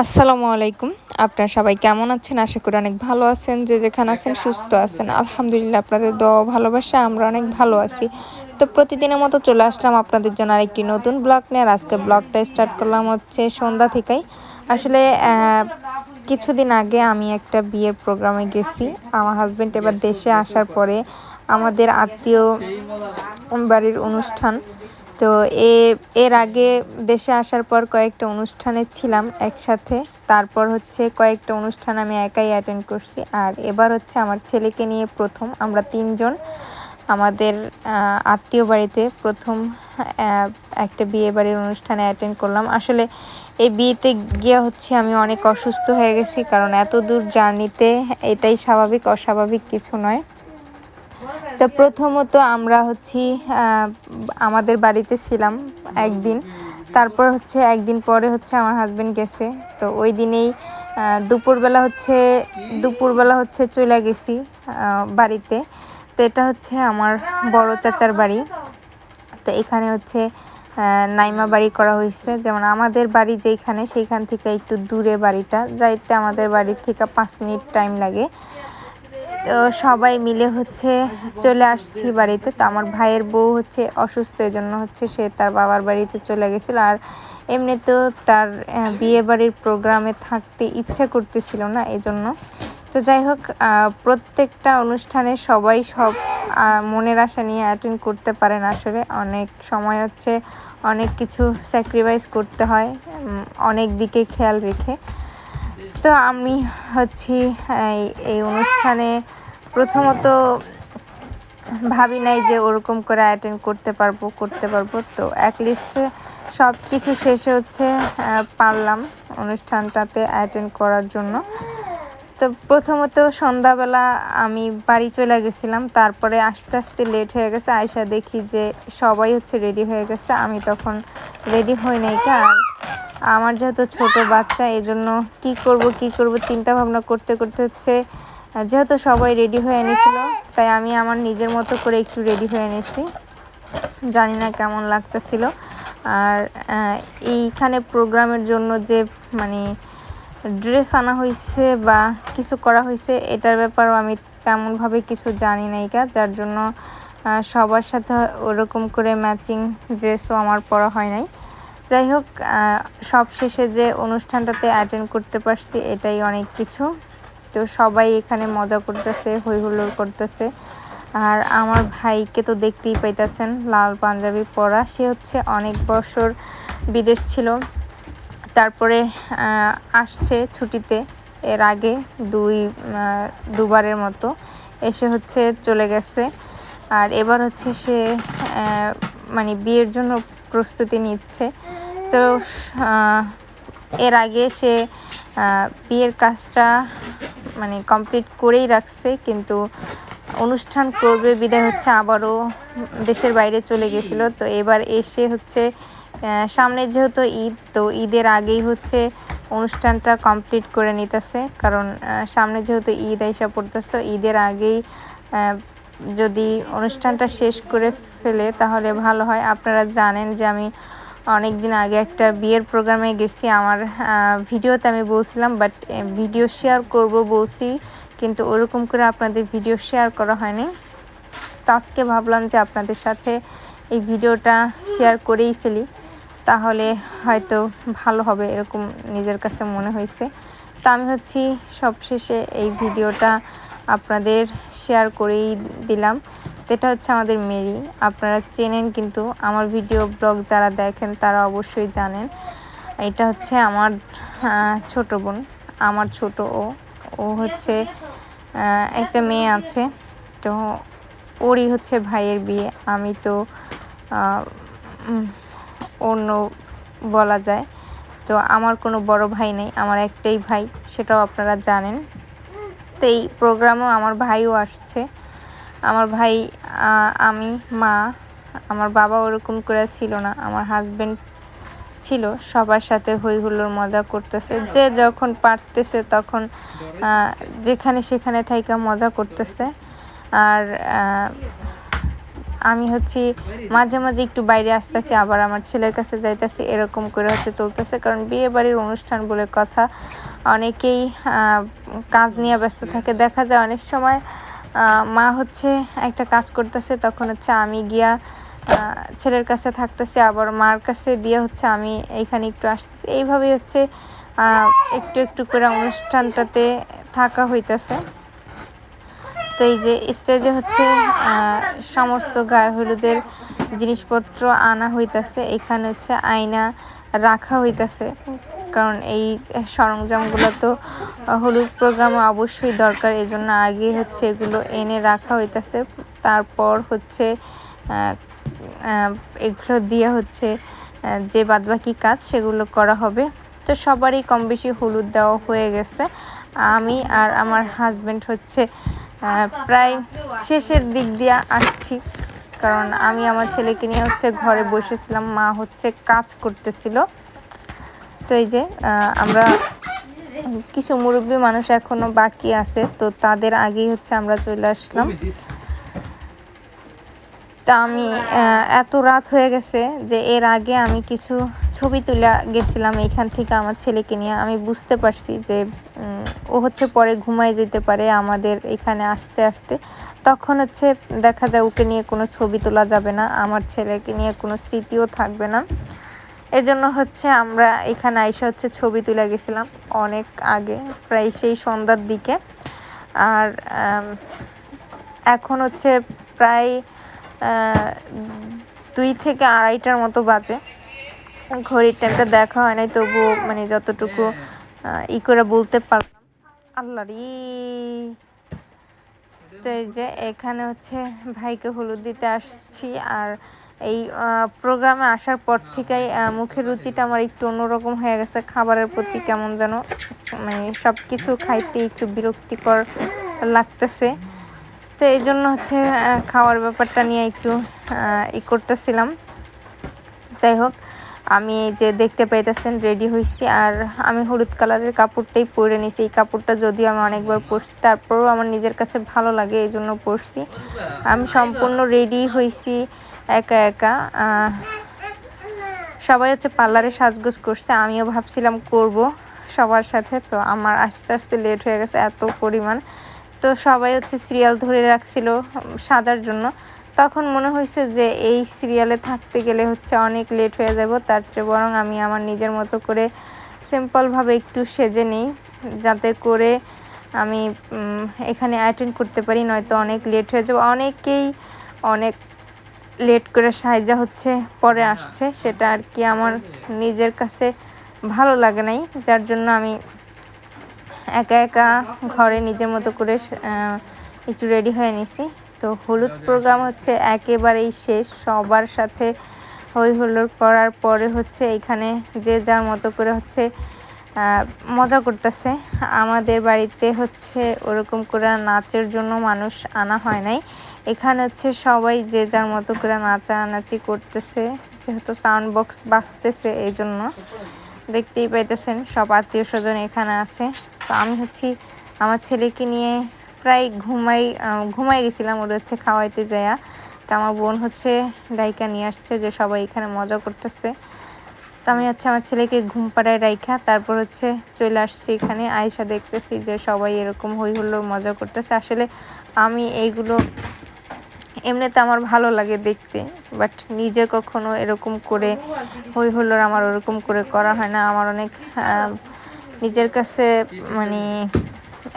আসসালামু আলাইকুম। আপনারা সবাই কেমন আছেন? আশা করি অনেক ভালো আছেন। যে যেখানে আছেন সুস্থ আছেন। আলহামদুলিল্লাহ, আপনাদের দোয়া ভালোবাসা, আমরা অনেক ভালো আছি। তো প্রতিদিনের মতো চলে আসলাম আপনাদের জন্য আরেকটি নতুন ব্লগ নিয়ে। আজকে ব্লগটা স্টার্ট করলাম হচ্ছে সন্ধ্যা থেকেই। আসলে কিছুদিন আগে আমি একটা বিয়ের প্রোগ্রামে গেছি। আমার হাজব্যান্ড এবার দেশে আসার পরে আমাদের আত্মীয় বাড়ির অনুষ্ঠান তো এ, এর আগে দেশে আসার পর কয়েকটা অনুষ্ঠানে ছিলাম একসাথে। তারপর হচ্ছে কয়েকটা অনুষ্ঠান আমি একাই অ্যাটেন্ড করছি। আর এবার হচ্ছে আমার ছেলেকে নিয়ে প্রথম, আমরা তিনজন। আমাদের আত্মীয় বাড়িতে প্রথম একটা বিয়ে বাড়ির অনুষ্ঠানে অ্যাটেন্ড করলাম। আসলে এই বিয়েতে গিয়ে হচ্ছে আমি অনেক অসুস্থ হয়ে গেছি, কারণ এত দূর জার্নিতে এটাই স্বাভাবিক, অস্বাভাবিক কিছু নয়। তো প্রথমত আমরা হচ্ছি আমাদের বাড়িতে ছিলাম একদিন। তারপর হচ্ছে একদিন পরে হচ্ছে আমার হাজব্যান্ড গেছে। তো ওই দিনেই দুপুরবেলা হচ্ছে দুপুরবেলা হচ্ছে চলে গেছি বাড়িতে। তো এটা হচ্ছে আমার বড় চাচার বাড়ি। তো এখানে হচ্ছে নাইমা বাড়ি করা হয়েছে। যেমন আমাদের বাড়ি যেইখানে, সেইখান থেকে একটু দূরে বাড়িটা। যাইতে আমাদের বাড়ির থেকে পাঁচ মিনিট টাইম লাগে। তো সবাই মিলে হচ্ছে চলে আসছি বাড়িতে। তো আমার ভাইয়ের বউ হচ্ছে অসুস্থ জন্য হচ্ছে সে তার বাবার বাড়িতে চলে গেছিল। আর এমনিতেও তার বিয়ে বাড়ির প্রোগ্রামে থাকতে ইচ্ছা করতেছিল না, এজন্য। তো যাই হোক প্রত্যেকটা অনুষ্ঠানে সবাই সব মনের আশা নিয়ে অ্যাটেন্ড করতে পারেন আসলে। অনেক সময় হচ্ছে অনেক কিছু স্যাক্রিফাইস করতে হয় অনেক দিকে খেয়াল রেখে। তো আমি হচ্ছি, এই অনুষ্ঠানে প্রথমত ভাবি নাই যে ওরকম করে অ্যাটেন্ড করতে পারব করতে পারব। তো অ্যাটলিস্ট সব কিছু শেষে হচ্ছে পারলাম অনুষ্ঠানটাতে অ্যাটেন্ড করার জন্য। তো প্রথমত সন্ধ্যাবেলা আমি বাড়ি চলে গেছিলাম, তারপরে আস্তে আস্তে লেট হয়ে গেছে। আয়সা দেখি যে সবাই হচ্ছে রেডি হয়ে গেছে। আমি তখন রেডি হই নাই আর আমার যেহেতু ছোট বাচ্চা এই জন্য কী করব, কি করব, চিন্তা ভাবনা করতে করতে হচ্ছে, যেহেতু সবাই রেডি হয়ে এনেছিল, তাই আমি আমার নিজের মতো করে একটু রেডি হয়ে এনেছি। জানি না কেমন লাগতেছিল। আর এইখানে প্রোগ্রামের জন্য যে মানে ড্রেস আনা হয়েছে বা কিছু করা হয়েছে এটার ব্যাপারেও আমি তেমনভাবে কিছু জানি না একা যার জন্য সবার সাথে ওরকম করে ম্যাচিং ড্রেসও আমার পরা হয় নাই। যাই হোক সব শেষে যে অনুষ্ঠানটাতে অ্যাটেন্ড করতে পারছি, এটাই অনেক কিছু। তো সবাই এখানে মজা করতেছে হই হুল্লোড় করতেছে। আর আমার ভাইকে তো দেখতেই পাইতেছেন, লাল পাঞ্জাবি পরা। সে হচ্ছে অনেক বছর বিদেশ ছিল। তারপরে আসছে ছুটিতে। এর আগে দুই দুবারের মতো এসে হচ্ছে চলে গেছে। আর এবার হচ্ছে সে মানে বিয়ের জন্য প্রস্তুতি নিচ্ছে। তো এর আগে সে বিয়ের কাজটা মানে কমপ্লিট করেই রাখছে। কিন্তু অনুষ্ঠান করবে বিদায় হচ্ছে আবারও দেশের বাইরে চলে গেছিল। তো এবার এসে হচ্ছে সামনে যেহেতু ঈদ, তো ঈদের আগেই হচ্ছে অনুষ্ঠানটা কমপ্লিট করে নিতেছে। কারণ সামনে যেহেতু ঈদ আইসা পড়তেছে, ঈদের আগেই যদি অনুষ্ঠানটা শেষ করে ফেলে তাহলে ভালো হয়। আপনারা জানেন যে আমি অনেক দিন আগে একটা বিয়ের প্রোগ্রামে গেছি। আমার ভিডিওতে আমি বলছিলাম বাট ভিডিও শেয়ার করব বলছি, কিন্তু ওরকম করে আপনাদের ভিডিও শেয়ার করা হয়নি। তো আজকে ভাবলাম যে আপনাদের সাথে এই ভিডিওটা শেয়ার করেই ফেলি। তাহলে হয়তো ভালো হবে এরকম নিজের কাছে মনে হয়েছে। তা আমি হচ্ছি সবশেষে এই ভিডিওটা আপনাদের শেয়ার করেই দিলাম। এটা হচ্ছে আমাদের মেরি। আপনারা চেনেন কিন্তু আমার ভিডিও ব্লগ যারা দেখেন তারা অবশ্যই জানেন। এটা হচ্ছে আমার ছোট বোন, আমার ছোট ও। ও হচ্ছে একটা মেয়ে আছে। তো ওরই হচ্ছে ভাইয়ের বিয়ে। আমি তো অন্য বলা যায়। তো আমার কোনো বড় ভাই নেই, আমার একটাই ভাই, সেটাও আপনারা জানেন। তো এই প্রোগ্রামেও আমার ভাইও আসছে। আমার ভাই আমি, মা, আমার বাবা ওরকম করে ছিল না, আমার হাজব্যান্ড ছিল, সবার সাথে হই হুল্লোর মজা করতেছে। যে যখন পারতেছে তখন যেখানে সেখানে থাইকা মজা করতেছে। আর আমি হচ্ছে মাঝে মাঝে একটু বাইরে আসতেছি, আবার আমার ছেলের কাছে যাইতেছি, এরকম করে হচ্ছে চলতেছে। কারণ বিয়ে বাড়ির অনুষ্ঠান বলে কথা, অনেকেই কাজ নিয়ে ব্যস্ত থাকে। দেখা যায় অনেক সময় মা হচ্ছে একটা কাজ করতেছে, তখন হচ্ছে আমি গিয়া ছেলের কাছে থাকতেছি, আবার মার কাছে দিয়ে হচ্ছে আমি এইখানে একটু আসতেছি। এইভাবেই হচ্ছে একটু একটু করে অনুষ্ঠানটাতে থাকা হইতেছে। যে স্টেজে হচ্ছে সমস্ত গায়ে হলুদের জিনিসপত্র আনা হইতাছে। এখানে হচ্ছে আয়না রাখা হইতাছে। কারণ এই সরঞ্জামগুলো তো হলুদ প্রোগ্রামে অবশ্যই দরকার। এজন্য আগে হচ্ছে এগুলো এনে রাখা হইতাছে। তারপর হচ্ছে এগুলো দিয়ে হচ্ছে যে বাদবাকি কাজ সেগুলো করা হবে। তো সবারই কম বেশি হলুদ দেওয়া হয়ে গেছে। আমি আর আমার হাজব্যান্ড হচ্ছে প্রায় শেষের দিক দিয়ে আসছি। কারণ আমি আমার ছেলেকে নিয়ে হচ্ছে ঘরে বসেছিলাম, মা হচ্ছে কাজ করতেছিল। তো এই যে আমরা কিছু মুরব্বী মানুষ এখনও বাকি আছে, তো তাদের আগেই হচ্ছে আমরা চলে আসলাম। তা আমি এত রাত হয়ে গেছে যে এর আগে আমি কিছু ছবি তুলে গেছিলাম এইখান থেকে আমার ছেলেকে নিয়ে। আমি বুঝতে পারছি যে ও হচ্ছে পরে ঘুমায় যেতে পারে আমাদের এখানে আসতে আসতে। তখন হচ্ছে দেখা যায় ওকে নিয়ে কোনো ছবি তোলা যাবে না, আমার ছেলেকে নিয়ে কোনো স্মৃতিও থাকবে না। এজন্য হচ্ছে আমরা এখানে আইসা হচ্ছে ছবি তুলে গেছিলাম অনেক আগে, প্রায় সেই সন্ধ্যার দিকে। আর এখন হচ্ছে প্রায় দুই থেকে আড়াইটার মতো বাজে। ঘড়ির টাইমটা দেখা হয় নাই, তবুও মানে যতটুকু ই করে বলতে পারলাম। আল্লাহ রে। তো এই যে এখানে হচ্ছে ভাইকে হলুদ দিতে আসছি, আর এই প্রোগ্রামে আসার পর থেকেই মুখের রুচিটা আমার একটু অন্যরকম হয়ে গেছে। খাবারের প্রতি কেমন যেন মানে সব কিছু খাইতে একটু বিরক্তিকর লাগতেছে। তো এই জন্য হচ্ছে খাওয়ার ব্যাপারটা নিয়ে একটু ই করতেছিলাম। যাই হোক, আমি যে দেখতে পাইতেছেন রেডি হয়েছি আর আমি হলুদ কালারের কাপড়টাই পরে নিছি। এই কাপড়টা যদিও আমি অনেকবার পরছি, তারপরেও আমার নিজের কাছে ভালো লাগে, এই জন্য পরছি। আমি সম্পূর্ণ রেডি হয়েছি একা একা। সবাই হচ্ছে পার্লারে সাজগোজ করছে, আমিও ভাবছিলাম করব সবার সাথে। তো আমার আস্তে আস্তে লেট হয়ে গেছে, এত পরিমাণ। তো সবাই হচ্ছে সিরিয়াল ধরে রাখছিল সাজার জন্য। তখন মনে হয়েছে যে এই সিরিয়ালে থাকতে গেলে হচ্ছে অনেক লেট হয়ে যাব। তার চেয়ে বরং আমি আমার নিজের মতো করে সিম্পলভাবে একটু সেজে নিই, যাতে করে আমি এখানে অ্যাটেন্ড করতে পারি, নয়তো অনেক লেট হয়ে যাব। অনেকেই অনেক লেট করে সাহায্য হচ্ছে, পরে আসছে। সেটা আর কি আমার নিজের কাছে ভালো লাগে নাই, যার জন্য আমি একা একা ঘরে নিজের মতো করে একটু রেডি হয়ে নিছি। তো হলুদ প্রোগ্রাম হচ্ছে একেবারেই শেষ, সবার সাথে হই হুল্লোড় করার পরে হচ্ছে এখানে যে যার মতো করে হচ্ছে মজা করতেছে। আমাদের বাড়িতে হচ্ছে ওরকম করে নাচের জন্য মানুষ আনা হয় নাই। এখানে হচ্ছে সবাই যে যার মতো করে নাচানাচি করতেছে, যেহেতু সাউন্ড বক্স বাজতেছে এই জন্য দেখতেই পাইতেছেন, সব আত্মীয় স্বজন এখানে আছে। তো আমি হচ্ছি আমার ছেলেকে নিয়ে প্রায় ঘুমাই ঘুমাই গেছিলাম ওর হচ্ছে খাওয়াইতে যায়া তো আমার বোন হচ্ছে ডাইকা নিয়ে আসছে যে সবাই এখানে মজা করতেছে। তো আমি হচ্ছে আমার ছেলেকে ঘুম পাড়ায় রাইখা, তারপর হচ্ছে চলে আসছি এখানে। আয়সা দেখতেছি যে সবাই এরকম হই হুল্লোড় মজা করতেছে। আসলে আমি এইগুলো এমনিতে আমার ভালো লাগে দেখতে বাট নিজে কখনো এরকম করে হই হুল্লোড় আমার ওরকম করে করা হয় না। আমার অনেক নিজের কাছে মানে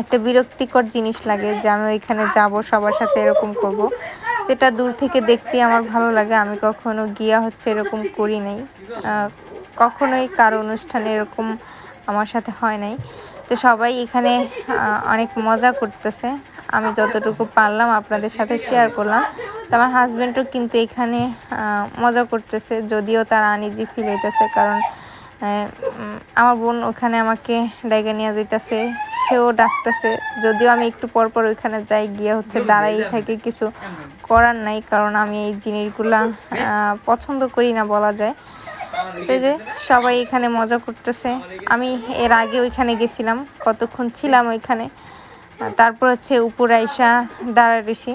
একটা বিরক্তিকর জিনিস লাগে যে আমি ওইখানে যাব, সবার সাথে এরকম করব। এটা দূর থেকে দেখতে আমার ভালো লাগে, আমি কখনো গিয়া হচ্ছে এরকম করি নাই। কখনোই কারও অনুষ্ঠানে এরকম আমার সাথে হয় নাই। তো সবাই এখানে অনেক মজা করতেছে। আমি যতটুকু পারলাম আপনাদের সাথে শেয়ার করলাম। তো আমার হাজব্যান্ডও কিন্তু এখানে মজা করতেছে, যদিও তার আনিজি ফিল হইতেছে, কারণ আমার বোন ওখানে আমাকে ডাইগা নিয়ে যেতেছে সেও ডাকতেছে। যদিও আমি একটু পর পর ওইখানে যাই গিয়ে হচ্ছে দাঁড়াই থাকি কিছু করার নাই কারণ আমি এই জিনিসগুলা পছন্দ করি না বলা যায়। এই যে সবাই এখানে মজা করতেছে। আমি এর আগে ওইখানে গেছিলাম কতক্ষণ ছিলাম ওইখানে। তারপর হচ্ছে উপর আইসা দাঁড়া রয়েছি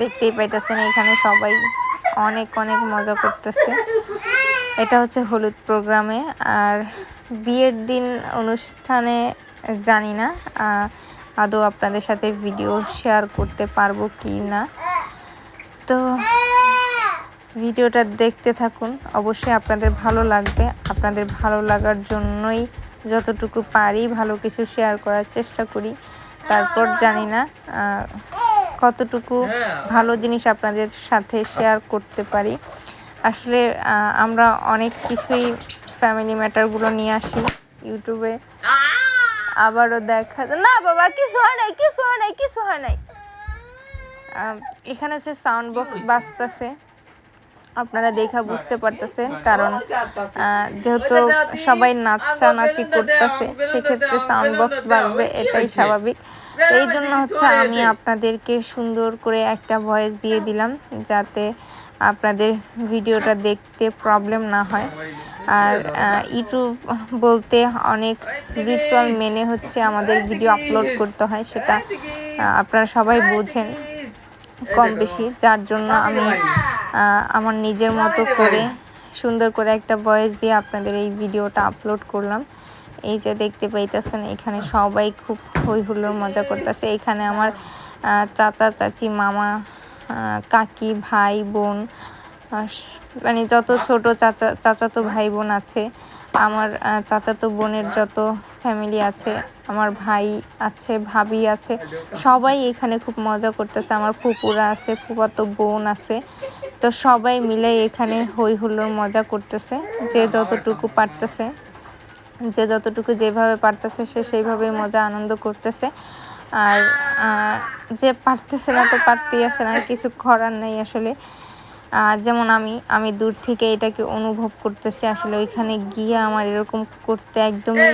দেখতেই পাইতেছেন এখানে সবাই অনেক অনেক মজা করতেছে। এটা হচ্ছে হলুদ প্রোগ্রামে। আর বিয়ের দিন অনুষ্ঠানে জানি না আদৌ আপনাদের সাথে ভিডিও শেয়ার করতে পারব কি না। তো ভিডিওটা দেখতে থাকুন। অবশ্যই আপনাদের ভালো লাগবে। আপনাদের ভালো লাগার জন্যই যতটুকু পারি ভালো কিছু শেয়ার করার চেষ্টা করি। তারপর জানি না কতটুকু ভালো জিনিস আপনাদের সাথে শেয়ার করতে পারি। আসলে আমরা অনেক কিছুই ফ্যামিলি ম্যাটারগুলো নিয়ে আসি ইউটিউবে। আবারও দেখা না বাবা, কিছু হয় নাই, কিছু হয় নাই, কিছু হয় নাই। এখানে হচ্ছে সাউন্ড বক্স বাজতেছে, আপনারা দেখা বুঝতে পারতেছেন, কারণ যেহেতু সবাই নাচানাচি করতেছে, সেক্ষেত্রে সাউন্ড বক্স বাজবে, এটাই স্বাভাবিক। এই জন্য হচ্ছে আমি আপনাদেরকে সুন্দর করে একটা ভয়েস দিয়ে দিলাম যাতে আপনাদের ভিডিওটা দেখতে প্রবলেম না হয়। আর ইউটিউব বলতে অনেক রিচুয়াল মেনে হচ্ছে আমাদের ভিডিও আপলোড করতে হয় সেটা আপনারা সবাই বোঝেন কম বেশি। যার জন্য আমি আমার নিজের মতো করে সুন্দর করে একটা ভয়েস দিয়ে আপনাদের এই ভিডিওটা আপলোড করলাম। এই যে দেখতে পাইতেছেন এখানে সবাই খুব হই হুল্লোড় মজা করতেছে। এখানে আমার চাচা, চাচি, মামা কাকি, ভাই, বোন মানে যত ছোট চাচা, চাচাতো ভাই, বোন আছে, আমার চাচাতো বোনের যত ফ্যামিলি আছে, আমার ভাই আছে, ভাবি আছে, সবাই এখানে খুব মজা করতেছে। আমার ফুপুরা আছে ফুপাতো বোন আছে, তো সবাই মিলে এখানে হই হুল্লোড় মজা করতেছে, যে যতটুকু পারতেছে। যে যতটুকু যেভাবে পারতেছে সে সেইভাবে মজা আনন্দ করতেছে। আর যে পারতেছে না তো পারতেই আছে না কিছু করার নেই আসলে। যেমন আমি আমি দূর থেকে এটাকে অনুভব করতেছি আসলে ওইখানে গিয়ে আমার এরকম করতে একদমই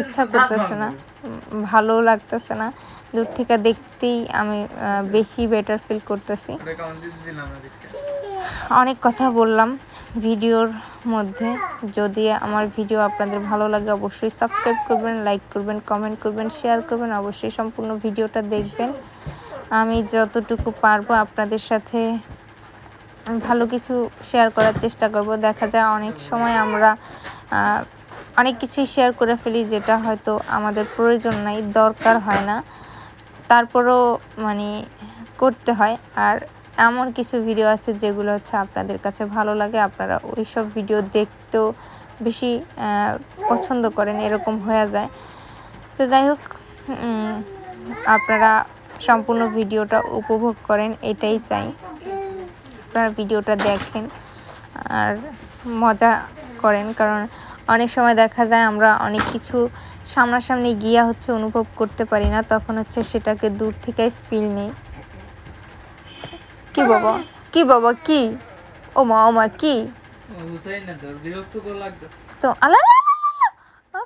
ইচ্ছা করতেছে না ভালো লাগতেছে না। দূর থেকে দেখতেই আমি বেশি বেটার ফিল করতেছি। অনেক কথা বললাম ভিডিওর মধ্যে। যদি আমার ভিডিও আপনাদের ভালো লাগে, অবশ্যই সাবস্ক্রাইব করবেন লাইক করবেন কমেন্ট করবেন শেয়ার করবেন, অবশ্যই সম্পূর্ণ ভিডিওটা দেখবেন। আমি যতটুকু পারব আপনাদের সাথে ভালো কিছু শেয়ার করার চেষ্টা করব। দেখা যায় অনেক সময় আমরা অনেক কিছুই শেয়ার করে ফেলি যেটা হয়তো আমাদের প্রয়োজন নাই, দরকার হয় না। তারপরও মানে করতে হয়। আর এমন কিছু ভিডিও আছে যেগুলো হচ্ছে আপনাদের কাছে ভালো লাগে। আপনারা ওই সব ভিডিও দেখতেও বেশি পছন্দ করেন, এরকম হয়ে যায়। তো যাই হোক আপনারা সম্পূর্ণ ভিডিওটা উপভোগ করেন, এটাই চাই। আপনারা ভিডিওটা দেখেন আর মজা করেন, কারণ অনেক সময় দেখা যায় আমরা অনেক কিছু সামনাসামনি গিয়া হচ্ছে অনুভব করতে পারি না, তখন হচ্ছে সেটাকে দূর থেকে ফিল নেই। কি বাবা? কি বাবা কি? ও মা ও মা কি তো আলা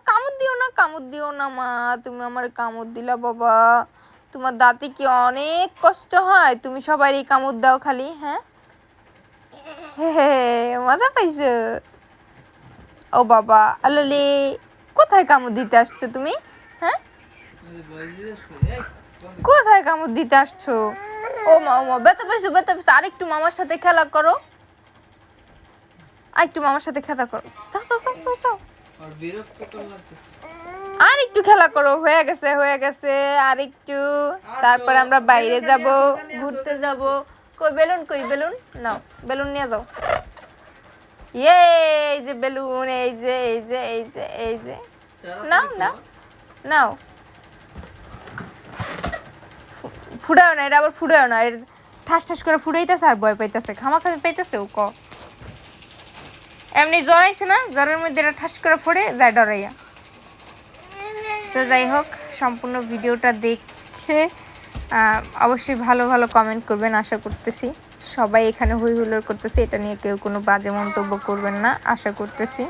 কামড় দিও না কামড় দিও না মা তুমি আমার কামড় দিলা বাবা। তোমার দাঁতে কি অনেক কষ্ট হয়? তুমি সবারই কামড় দাও খালি হ্যাঁ? মজা পাইছো? ও বাবা আলালে কোথায় কামড় দিতে আসছো তুমি হ্যাঁ। কোথায় কামড় দিতে আসছো? ও মা ও মা ব্যথা পাইছো আরেকটু মামার সাথে খেলা করো। আরেকটু মামার সাথে খেলা করো। যাও যাও যাও যাও যাও। আর বিরক্ত তো লাগতেছে। আর একটু খেলা করো। হয়ে গেছে হয়ে গেছে। আর একটু তারপর আমরা বাইরে যাব ঘুরতে যাব। কই বেলুন কই বেলুন? নাও বেলুন নিয়ে যাও। ইয়ে এই যে বেলুন এই যে এই যে এই যে এই যে। নাও নাও নাও। ফু- ফুটাও না এটা আবার ফুটাও না এটা ঠাস ঠাস করে ফুটাইতেছে আর ভয় পাইতেছে। খামাখামি পাইতেছে ও ক। এমনি জ্বর আইছে না? জ্বরের মধ্যে এটা ঠাস করে ফোড়ে যায় ডরাইয়া। তো যাই হোক, সম্পূর্ণ ভিডিওটা দেখে অবশ্যই ভালো ভালো কমেন্ট করবেন, আশা করতেছি। সবাই এখানে হই হুল্লোড় করতেছে, এটা নিয়ে কেউ কোনো বাজে মন্তব্য করবেন না, আশা করতেছি।